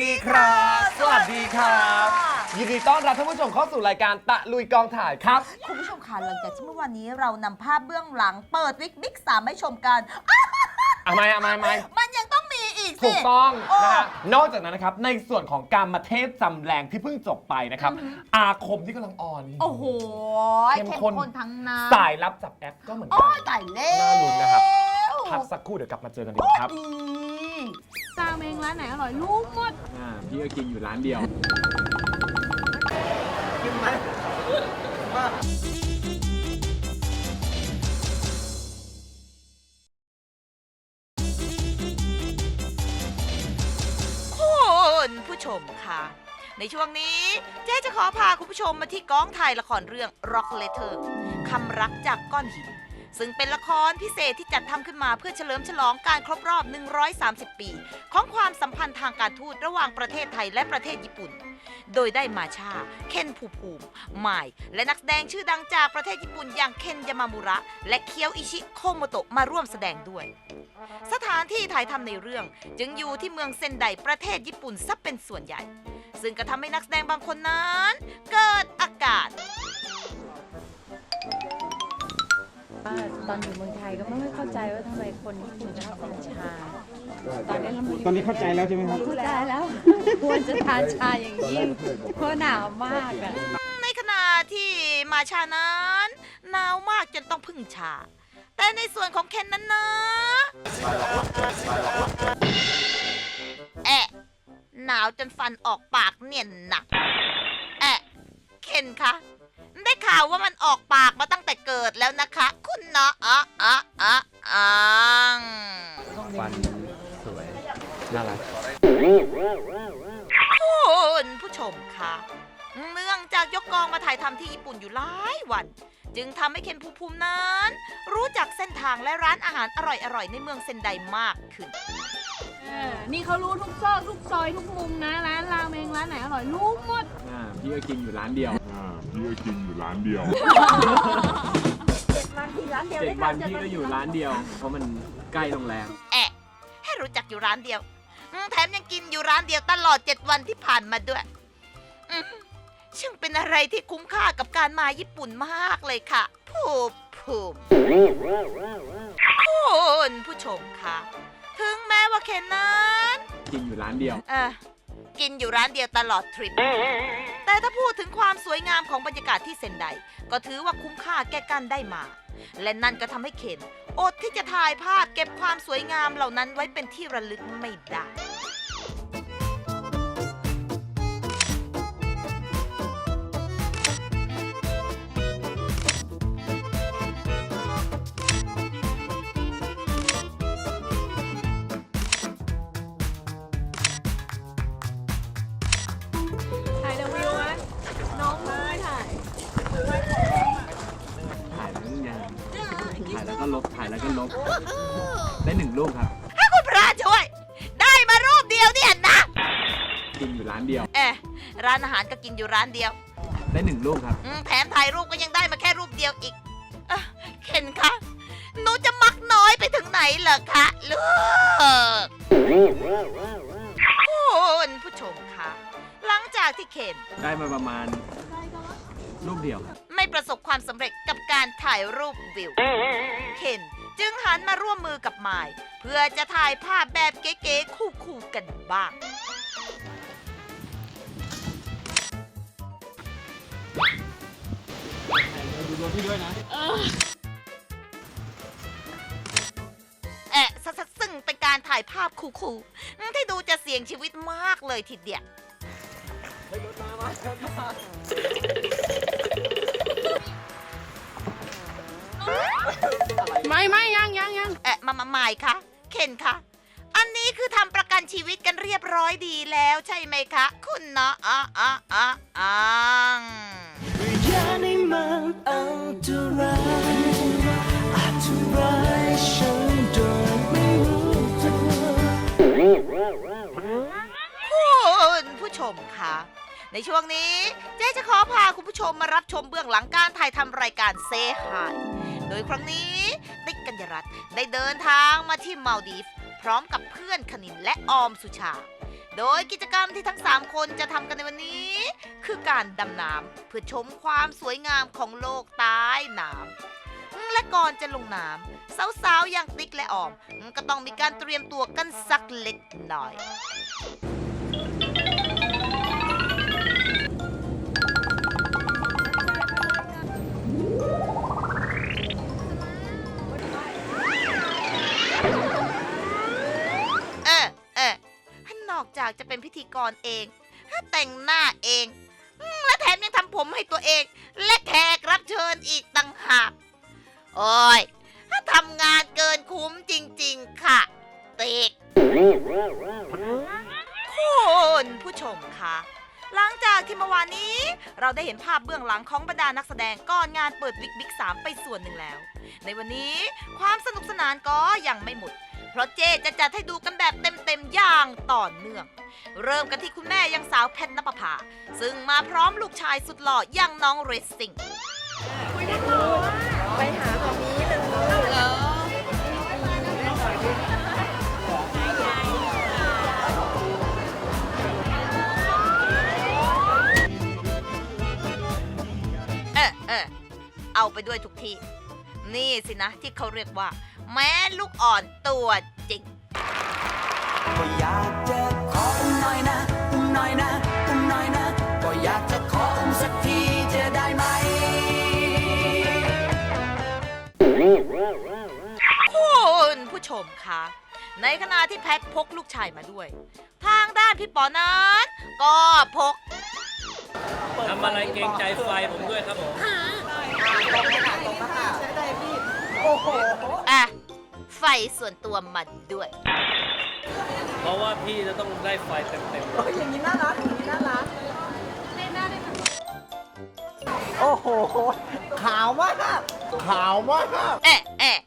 ดีครับ สวัสดีครับ ยินดีต้อนรับท่านผู้ชมเข้าสู่รายการตะลุยกองถ่ายครับ คุณผู้ชมคะหลังจากที่เมื่อวานนี้เรานำภาพเบื้องหลังเปิดวิกบิ๊กสามให้ชมกันอะเอาไหมเอาไหมเอาไหมมันยังต้องมีอีกสิ ถูกต้องโอ้นะฮะนอกจากนั้นนะครับ ในส่วนของการมาเทศจำแรงที่เพิ่งจบไปนะครับ อาคมที่กำลังออนนี่ โอ้โหเข้มข้นทั้งนั้นสายลับจับแอปก็เหมือนโอ้กันยตายแล้วน่าลุ้นนะครับ พักสักครู่เดี๋ยวกลับมาเจอกันดีกว่าครับ ดี จางเมงร้านไหนอร่อยรู้หมด อ่าพี่ก็กินอยู่ร้านเดียวคุณผู้ชมค่ะ ในช่วงนี้เจ๊จะขอพาคุณผู้ชมมาที่กองถ่ายละครเรื่อง Rock Letter คำรักจากก้อนหิน ซึ่งเป็นละครพิเศษที่จัดทำขึ้นมาเพื่อเฉลิมฉลองการครบรอบ 130 ปี ของความสัมพันธ์ทางการทูตระหว่างประเทศไทยและประเทศญี่ปุ่น โดยได้มาชา เคนภูภูมิไมายและนักแสดงชื่อดังจากประเทศญี่ปุ่นอย่างเคนยามามุระ และเคียวอิชิโคโมโตะมาร่วมแสดงด้วย สถานที่ถ่ายทำในเรื่อง จึงอยู่ที่เมืองเซนไดประเทศญี่ปุ่นซะเป็นส่วนใหญ่ ซึ่งก็ทำให้นักแสดงบางคนนั้น เกิดอากาศ ว่าตอนอยู่เมืองไทยก็ไม่ค่อยเข้าใจว่าทำไมคนญี่ปุ่นชอบทานชา ตอนนี้เรามาอยู่ตอนนี้เข้าใจแล้วใช่ไหมครับ เข้าใจแล้ว ควรจะทานชาอย่างยิ่งเพราะหนาวมากอะในขณะที่มาชานั้นหนาวมากจนต้องพึ่งชา แต่ในส่วนของเคนนั้นนะแอะหนาวจนฟันออกปากเนียนหนักแอะเคนคะ ได้ข่าวว่ามันออกปากมาตั้งแต่เกิดแล้วนะคะ คุณเนาะอะอะอะอ่งฟันสวย น่ารัก คุณผู้ชมคะเนื่องจากยกกองมาถ่ายทำที่ญี่ปุ่นอยู่หลายวัน จึงทำให้เคนภูมิภูมินั้น รู้จักเส้นทางและร้านอาหารอร่อยๆ ในเมืองเซนไดมากขึ้น เออนี่เขารู้ทุกซอกทุกซอยทุกมุมนะ ร้านราเมงร้านไหนอร่อยรู้หมด อ่า พี่ก็กินอยู่ร้านเดียว อ่าพี่ก็กินอยู่ร้านเดียวเจ็ดวันพี่ก็อยู่ร้านเดียว เพราะมันใกล้โรงแรมแอะให้รู้จักอยู่ร้านเดียวอืมแถมยังกินอยู่ร้านเดียวตลอด7วันที่ผ่านมาด้วยอืมช่างเป็นอะไรที่คุ้มค่ากับการมาญี่ปุ่นมากเลยค่ะภูมิภูมิคุณผู้ชมค่ะถึงแม้ว่าเคนนั้น กินอยู่ร้านเดียว เออกินอยู่ร้านเดียวตลอดทริป แต่ถ้าพูดถึงความสวยงามของบรรยากาศที่เซนได ก็ถือว่าคุ้มค่าแก่การได้มา และนั่นก็ทำให้เคนอดที่จะถ่ายภาพเก็บความสวยงามเหล่านั้นไว้เป็นที่ระลึกไม่ได้านอาหารก็กินอยู่ร้านเดียวได้หนึ่งรูปครับ อืมแถมถ่ายรูปก็ยังได้มาแค่รูปเดียวอีกเอ่อเคนคะหนูจะมักน้อยไปถึงไหนเหรอคะลูก คุณผู้ชมคะหลังจากที่เคน ได้มาประมาณรูปเดียวครับไม่ประสบความสำเร็จกับการถ่ายรูปวิว เคนจึงหันมาร่วมมือกับไมาย เพื่อจะถ่ายภาพแบบเก๋ๆคู่ๆกันบ้าง ดูรถพี่ด้วยนะแอะซะซะซึ่งเป็นการถ่ายภาพคู่ๆอืมที่ดูจะเสี่ยงชีวิตมากเลยทีเดียว ไม่ไม่ยังยังยังแอะมามาใหม่คะเคนคะ อันนี้คือทำประกันชีวิตกันเรียบร้อยดีแล้วใช่ไหมคะ คุณเนาะอะอะอะอะอ ผู้ชมคะในช่วงนี้เจ๊จะขอพาคุณผู้ชมมารับชมเบื้องหลังการถ่ายทำรายการเซฮายโดยครั้งนี้ติ๊กกัญญรัตน์ได้เดินทางมาที่มาลดีฟ พร้อมกับเพื่อนคณินและออมสุชา โดยกิจกรรมที่ทั้ง 3 คนจะทำกันในวันนี้ คือการดำน้ำเพื่อชมความสวยงามของโลกใต้น้ำและก่อนจะลงน้ำสาวๆอย่างติ๊กและออม ก็ต้องมีการเตรียมตัวกันสักเล็กน้อยากจะเป็นพิธีกรเองแต่งหน้าเองและแถมยังทำผมให้ตัวเอง และแขกรับเชิญอีกต่างหากโอ้ยทำงานเกินคุ้มจริง ๆ ค่ะติ๊กคุณผู้ชมคะหลังจากที่เมื่อวานนี้ เราได้เห็นภาพเบื้องหลังของบรรดานักแสดงก่อนงานเปิดวิกบิ๊ก3ไปส่วนหนึ่งแล้ว ในวันนี้ความสนุกสนานก็ยังไม่หมด เพราะเจจะจัดให้ดูกันแบบเต็มๆอย่างต่อเนื่อง เริ่มกันที่คุณแม่ยังสาวแพทนปภาซึ่งมาพร้อมลูกชายสุดหล่ออย่างน้องเรซซิ่งไปหาแบบนี้เลยเออเออเอาไปด้วยทุกที่นี่สินะที่เขาเรียกว่า แม่ลูกอ่อนตัวจริง ก็อยากจะขออุ้มหน่อยนะอุ้มหน่อยนะอุ้มหน่อยนะ ก็อยากจะขออุ้มสักทีจะได้ไหม คุณผู้ชมคะ ในขณะที่แพทพกลูกชายมาด้วย ทางด้านพี่ปอนั้นก็พก ทำอะไรเกรงใจไฟผมด้วยครับผม อะ ไฟส่วนตัวมาด้วย เพราะว่าพี่จะต้องได้ไฟเต็มๆเลยอย่างนี้น่ารักอย่างนี้น่ารักโอ้โห ขาวมาก ขาวมาก เอ๊ะเอ๊ะ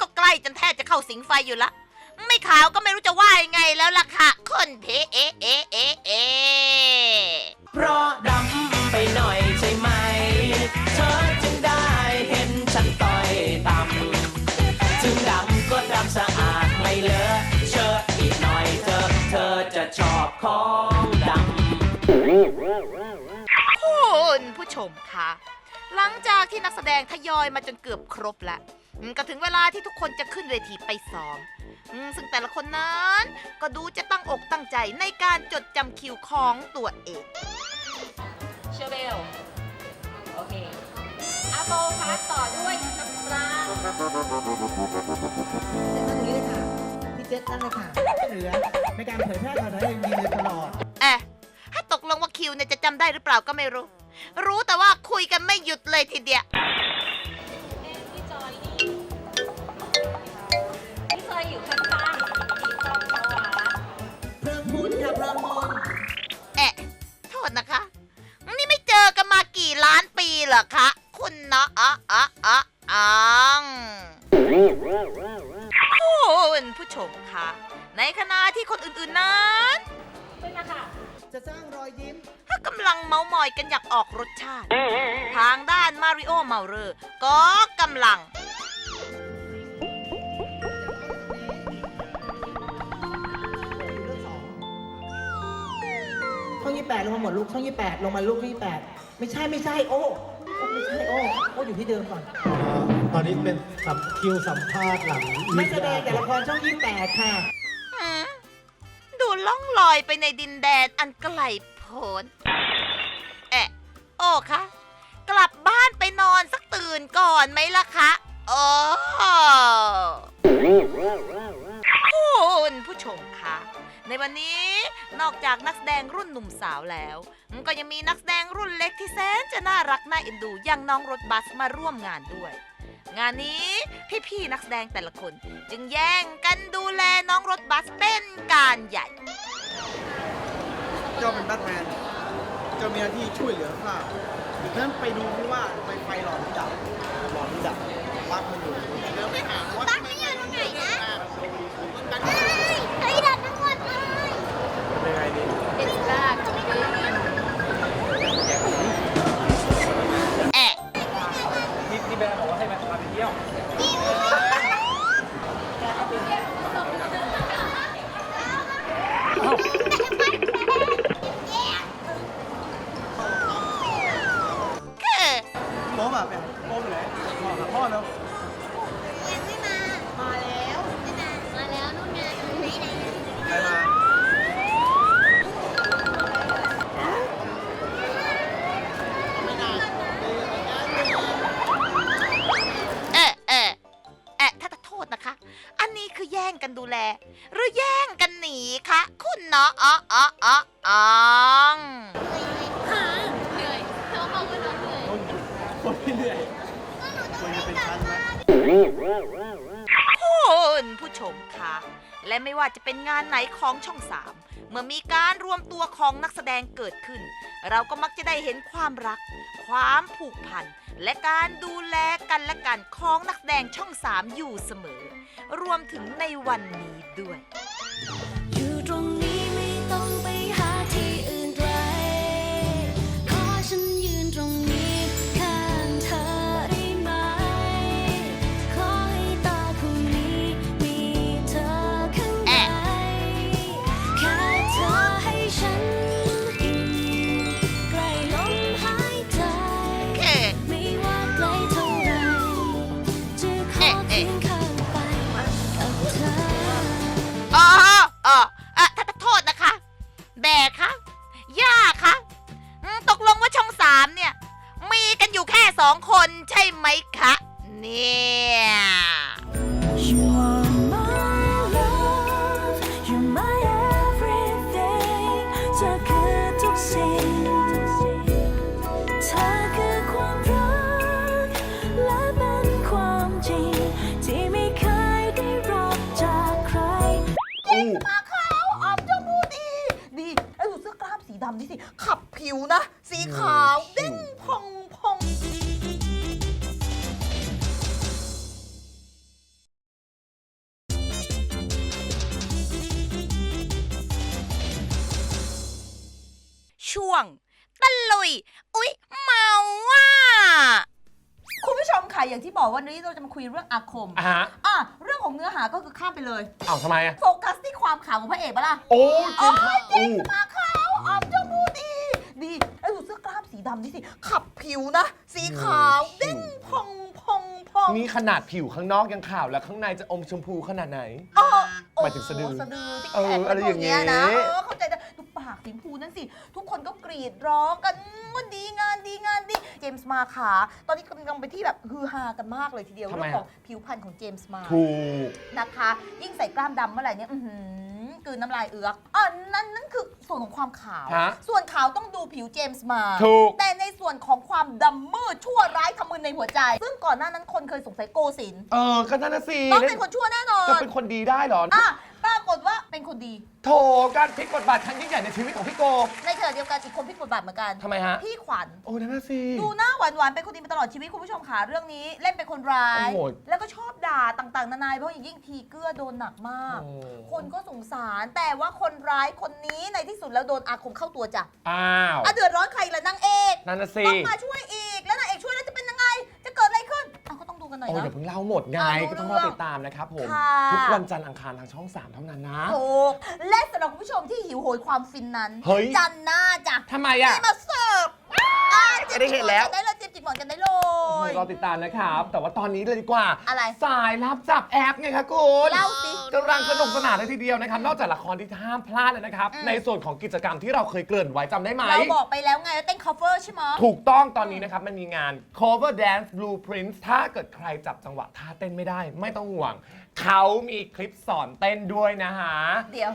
ก็ใกล้จนแทบจะเข้าสิงไฟอยู่ละ ไม่ขาวก็ไม่รู้จะว่ายังไงแล้วล่ะค่ะ คนเพเอะเอะเอะเอะเพราะดำไปหน่อยใช่ไหมเธอ ชอบของดำคุณผู้ชมคะ หลังจากที่นักแสดงทยอยมาจนเกือบครบแล้วอืมก็ถึงเวลาที่ทุกคนจะขึ้นเวทีไปซ้อมอืมซึ่งแต่ละคนนั้นก็ดูจะตั้งอกตั้งใจในการจดจำคิวของตัวเองเชอร์เบล โอเคอาโบพาสต่อด้วยน้ำปลา นั่งอย่างนี้เลยค่ะพี่เจษนั่งเลยค่ะเหลือในการเผยแพร่ข่าวสารอย่างดีเลยตลอด เอ๊ะถ้าตกลงว่าคิวเนี่ยจะจำได้หรือเปล่าก็ไม่รู้ รู้แต่ว่าคุยกันไม่หยุดเลยทีเดียว พี่จอยนี่พี่จอยอยู่ข้างๆพี่ต้องสวาเพลิงบุญค่ะเพลิงบุญเอ๊ะ โทษนะคะ นี่ไม่เจอกันมากี่ล้านปีเหรอคะ คุณเนาะอะอะอะอัง คุณผู้ชมคะ ในขณะที่คนอื่นๆนั้นจะสร้างรอยยิ้ม ถ้ากำลังเมามอยกันอยากออกรสชาติ ทางด้านมาริโอเมาเรอร์ก็กำลัง ช่องยี่แปดลงมาหมดลูกช่องยี่แปดลงมาลูกช่องยี่แปดไม่ใช่ไม่ใช่โอ้โอ้ไม่ใช่โอ้โอ้อยู่ที่เดิมก่อน ตอนนี้เป็นสัมคิวสัมภาษณ์หลังไม่แสดงแต่ละครช่องยี่แปดค่ะหืมดูล่องลอยไปในดินแดนอันไกลโพ้นเอะโอ้คะ กลับบ้านไปนอนสักตื่นก่อนไหมล่ะคะ โอ้คุณผู้ชมคะ ในวันนี้นอกจากนักแสดงรุ่นหนุ่มสาวแล้ว ก็ยังมีนักแสดงรุ่นเล็กที่แสนจะน่ารักน่าเอ็นดูอย่างน้องรถบัสมาร่วมงานด้วย งานนี้พี่ๆนักแสดงแต่ละคน จึงแย่งกันดูแลน้องรถบัสเป็นการใหญ่ เจ้าเป็นแบทแมน เจ้ามีหน้าที่ช่วยเหลือข้าดังนั้นไปดูที่ว่าไฟไฟหลอดหรือดับหลอดหรือดับวัดมันอยู่เดี๋ยวไปหา ไม่ว่าจะเป็นงานไหนของช่องสามเมื่อมีการรวมตัวของนักแสดงเกิดขึ้น เราก็มักจะได้เห็นความรัก ความผูกพัน และการดูแลกันและกันของนักแสดงช่องสามอยู่เสมอ รวมถึงในวันนี้ด้วยำนี่สิ ขับผิวนะ สีขาวเด้งพองพองช่วงตะลุย อุ๊ย เมาว่ะคุณผู้ชมค่ะ อย่างที่บอกวันนี้เราจะมาคุยเรื่องอาคม อะฮะอะ เรื่องของเนื้อหาก็คือข้ามไปเลย อ้าวทำไมอะ โฟกัสที่ความขาวของพระเอกปะล่ะโอ้จริงโอ้ยอู้ มาข ดีไอ้ดูเสื้อกล้ามสีดำนี่สิ ขับผิวนะ สีขาวเด้งพองพองพองนี่ขนาดผิวข้างนอกยังขาวแล้วข้างในจะอมชมพูขนาดไหน เออหมายถึงสะดือโสะดือที่เออแขนอะไรอย่างเงี้เงี้ยยนะเออเข้าใจนะดูปากสีชมพูนั่นสิ ทุกคนก็กรีดร้องกันว่าดีงานดีงานดี เจมส์มาขา ตอนนี้กำลังไปนที่แบบฮือฮากันมากเลยทีเดียวทำเรื่ไมองอะของผิวพรรณของเจมส์มา ถูก นะคะ ยิ่งใส่กล้ามดำเมื่อไหร่เนี่ยอื้อหือ กลืนน้ำลายเอือกอะนั่นนั่นคือส่วนของความขาว ฮะส่วนขาวต้องดูผิวเจมส์มา ถูก แต่ในส่วนของความดำมืดชั่วร้ายทำมึนในหัวใจ ซึ่งก่อนหน้านั้นคนเคยสงสัยโกศินทร์เออก็นั่นนะสิต้องเป็นคนชั่วแน่นอน จะเป็นคนดีได้เหรอ อะ ปรากฏว่าเป็นคนดี โถการพลิกบทบาทครั้งยิ่งใหญ่ในชีวิตของพี่โก ในขณะเดียวกันอีกคนพลิกบทบาทเหมือนกันทำไมฮะ พี่ขวัญ โอ้นั่นนะสิ ดูหน้าหวานๆเป็นคนดีมาตลอดชีวิตคุณผู้ชมค่ะเรื่องนี้เล่นเป็นคนร้าย โอ้โหแล้วก็ชอบด่าต่างๆ นานาเพราะอย่างยิ่งทีเกื้อโดนหนักมาก โอ้ คนก็สงสารแต่ว่าคนร้ายคนนี้ในที่สุดแล้วโดนอาคมเข้าตัวจ้ะอ้าวอะเดือดร้อนใครล่ะนางเอกนั่นนะสิ ต้องมาช่วยอีกแล้วนางเอกช่วยแล้วจะเป็นยังไง จะเกิดอะไรขึ้นอะ ก็ต้องดูกันหน่อยโอ้นะ เดี๋ยวเพิ่งเล่าหมดไงอ่ารู้ก็ต้องรอติดตามนะครับผมค่ะ ทุกวันจันทร์อังคารทางช่อง 3 เท่านั้นนะ ถูกและสำหรับคุณผู้ชมที่หิวโหยความฟินนั้น เฮ้ย จันทร์หน้าจ้ะทำไมอะนี่มาเสิร์ฟอะ จะได้เห็นแล้วจิบจิบหมอนกันได้เลยจิบจิบหมอนกันได้เลย รอติดตามนะครับ แต่ว่าตอนนี้เลยดีกว่า อะไรสายลับจับแอปไงคะคุณเล่าสิกำลังสนุกสนานเลยทีเดียวนะครับ นอกจากละครที่ห้ามพลาดเลยนะครับ อืม ในส่วนของกิจกรรมที่เราเคยเกริ่นไว้จำได้ไหม เราบอกไปแล้วไงว่าเต้น cover ใช่ไหมถูกต้องตอนนี้นะครับ มันมีงาน cover dance blueprint ถ้าเกิดใครจับจังหวะท่าเต้นไม่ได้ ไม่ต้องห่วง เขามีคลิปสอนเต้นด้วยนะฮะ เดี๋ยว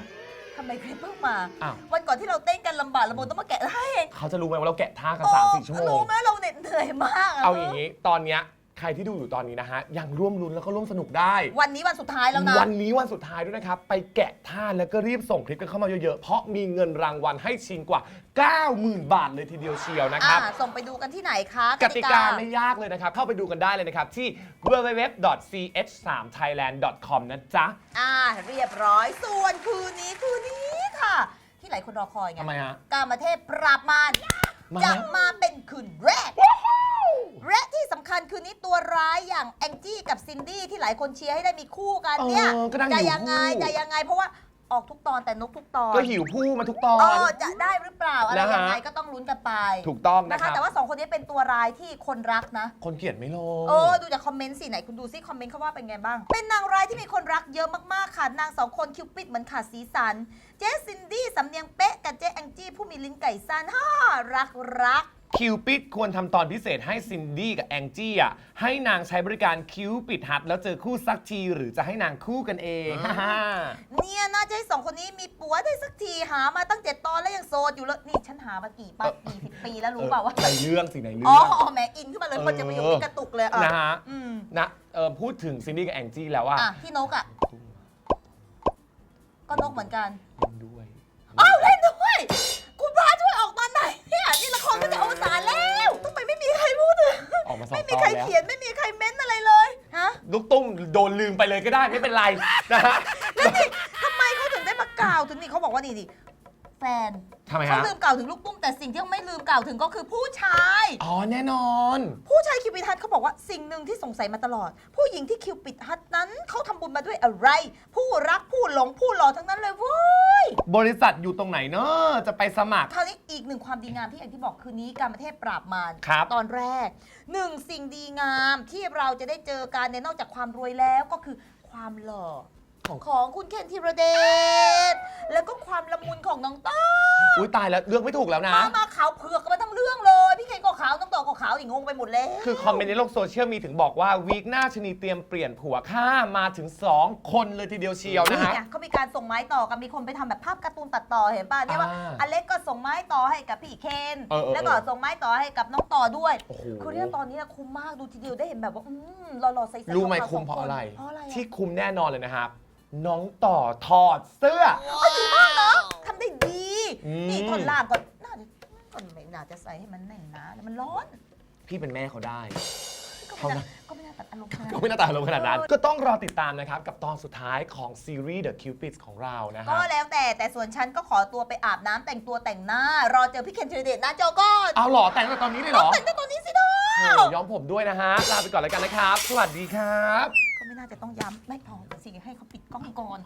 ทำไมคลิปเพิ่งมา อ้าว วันก่อนที่เราเต้นกันลำบากลำบนต้องมาแกะให้เขาจะรู้ไหมว่าเราแกะท่ากันสามสี่ชั่วโมง รู้ไหมเราเหน็ดเหนื่อยมากะเอาอย่างนี้ตอนเนี้ยใค รที่ดูอยู่ตอนนี้นะฮะยังร่วมลุ้นแล้วก็ร่วมสนุกได้ วันนี้วันสุดท้ายแล้วนะ วันนี้วันสุดท้ายด้วยนะครับ ไปแกะท่าแล้วก็รีบส่งคลิปกันเข้ามาเยอะๆ เพราะมีเงินรางวัลให้ชิงกว่า 90,000 บาทเลยทีเดียวเชียวนะครับ อ่าส่งไปดูกันที่ไหนคะกติกาไม่ยากเลยนะครับ เข้าไปดูกันได้เลยนะครับ ที่ www.ch3thailand.com นะจ๊ะ อ่า เรียบร้อย ส่วนคืนนี้คืนนี้ค่ะ ที่หลายคนรอคอยไงทำไมฮะ กามเทพปราบมารมาจะมาเป็นคืนแรก และที่สำคัญคืนนี้ตัวร้ายอย่างแองจี้กับซินดี้ที่หลายคนเชียร์ให้ได้มีคู่กันเนี่ยเออก็นั่งจะหิวยังไงคู่ จะยังไงเพราะว่าออกทุกตอนแต่นกทุกตอนก็หิวผู้มาทุกตอเอนอจะได้หรือเปล่าอะไรนะฮะ ยังไงก็ต้องลุ้นกันไปถูกต้องนะนะคคะ รับ แต่ว่าสองคนนี้เป็นตัวร้ายที่คนรักนะ คนเขียนไม่ลง เออดูจากคอมเมนต์สิไหนคุณดูซิคอมเมนต์เขาว่าเป็นไงบ้าง เป็นนางร้ายที่มีคนรักเยอะมากๆค่ะ นางสองคนคิวปิดเหมือนขาดสีสัน เจซินดี้สำเนียงเป๊ะกับเจแองจี้ผู้มีลิ้นไก่สั้นฮ่ารักรัก คิวปิดควรทำตอนพิเศษให้ซินดี้กับแองจี้อะให้นางใช้บริการคิวปิดฮัทแล้วเจอคู่สักทีหรือจะให้นางคู่กันเองฮ่าฮ่าเนี่ยน่าจะให้สองคนนี้มีปัวได้สักทีหามาตั้งเจ็ดตอนแล้วยังโสดอยู่เลยนี่ฉันหามากี่ปีกี่สิบปีแล้วรู้เปล่าว่าในเรื่องสิในเรื่อ๋อองแหมอินขึ้นมาเลยคนจะประโยคนี้กระตุกเลยอะนะฮะอืมนะเออพูดถึงซินดี้กับแองจี้แล้วว่าอะพี่นกอะก็นกเหมือนกันด้วยอ้าวเล่นด้วยคุณพระช่วย สานแล้วทำไมไม่มีใครพูดถึงออกมาสองไม่มีตอนใครแล้วเขียนไม่มีใครเม้นอะไรเลยฮะลูกตุ้มโดนลืมไปเลยก็ได้ไม่เป็นไรนะฮะ แล้วนี่ทำไมเขาถึงได้มากล่าวถึงนี่เขาบอกว่านี่ดิแฟน ทำไมเขาฮะลืมกล่าวถึงลูกตุ้มแต่สิ่งที่เขาไม่ลืมกล่าวถึงก็คือผู้ชาย อ๋อแน่นอน ผู้ชายคิวปิดฮัทเขาบอกว่าสิ่งหนึ่งที่สงสัยมาตลอด ผู้หญิงที่คิวปิดฮัทนั้นเขาทำบุญมาด้วยอะไร ผู้รักผู้หลงผู้หล่อทั้งนั้นเลยเว้ยบริษัทอยู่ตรงไหนเนอะจะไปสมัคร คราวนี้อีกหนึ่งความดีงามที่อย่างที่บอกคืนนี้การประเทศปราบมารครับ ตอนแรกหนึ่งสิ่งดีงามที่เราจะได้เจอกันในยนอกจากความรวยแล้วก็คือความหล่อ ของของคุณเคนธีรเดชแล้วก็ความละมุนของน้องต้ออุ้ยตายแล้วเลือกไม่ถูกแล้วนะ มามาขาวเผือกกันมาทั้งเรื่องเลย พี่เคนก็ขาวน้องต่อก็ขาวอีกงงไปหมดแล้วคือคอมเมนต์ในโลกโซเชียลมีถึงบอกว่าวีคหน้าชนีเตรียมเปลี่ยนผัวข้ามาถึง 2 คนเลยทีเดียวเชียวนะฮะ เนี่ยเขามีการส่งไม้ต่อกันมีคนไปทำแบบภาพการ์ตูนตัดต่อเห็นป่ะเนี่ยว่าอ่าอเล็กก็ส่งไม้ต่อให้กับพี่เคน เออเออแล้วก็ส่งไม้ต่อให้กับน้องต่อด้วย โอ้โห คือเนี่ยตอนนี้นะคุ้มมากดูทีเดียวได้เห็นแบบว่าอืมหล่อๆใสๆรู้ไหมขาวๆคุมเพราะสงนอะไร เพราะอะไรอะ ที่คุมแน่นอนเลยนะครับ น้องต่อถอดเสื้อเอาจริงมากเนาะทำได้ดี อืม นี่ท่อนล่างก่อนน่าจะก่อนไม่น่าจะใส่ให้มันแน่นหนาแต่มันร้อน พี่เป็นแม่เขาได้ ก็เขาไม่นะน่าก็ไม่น่าตัดอารมณ์ขนาดก็นั้นไม่น่าตาลงขนาดนั้น ก็ต้องรอติดตามนะครับ กับตอนสุดท้ายของซีรีส์ The Cupids ของเรานะฮะก็แล้วแต่แต่ส่วนฉันก็ขอตัวไปอาบน้ำแต่งตัวแต่งหน้า รอเจอพี่เคนธีรเดชหน้าจอก่อนเอาเหรอแต่งแต่ตอนนี้เลยเหรอแต่งแต่ตัวนี้สิเธอ โอ้ย้อมผมด้วยนะฮะ ลาไปก่อนแล้วกันนะครับ สวัสดีครับก็ไม่ น่าจะต้องย้ำไม่พอสิให้เขาปิดกล้องก่อน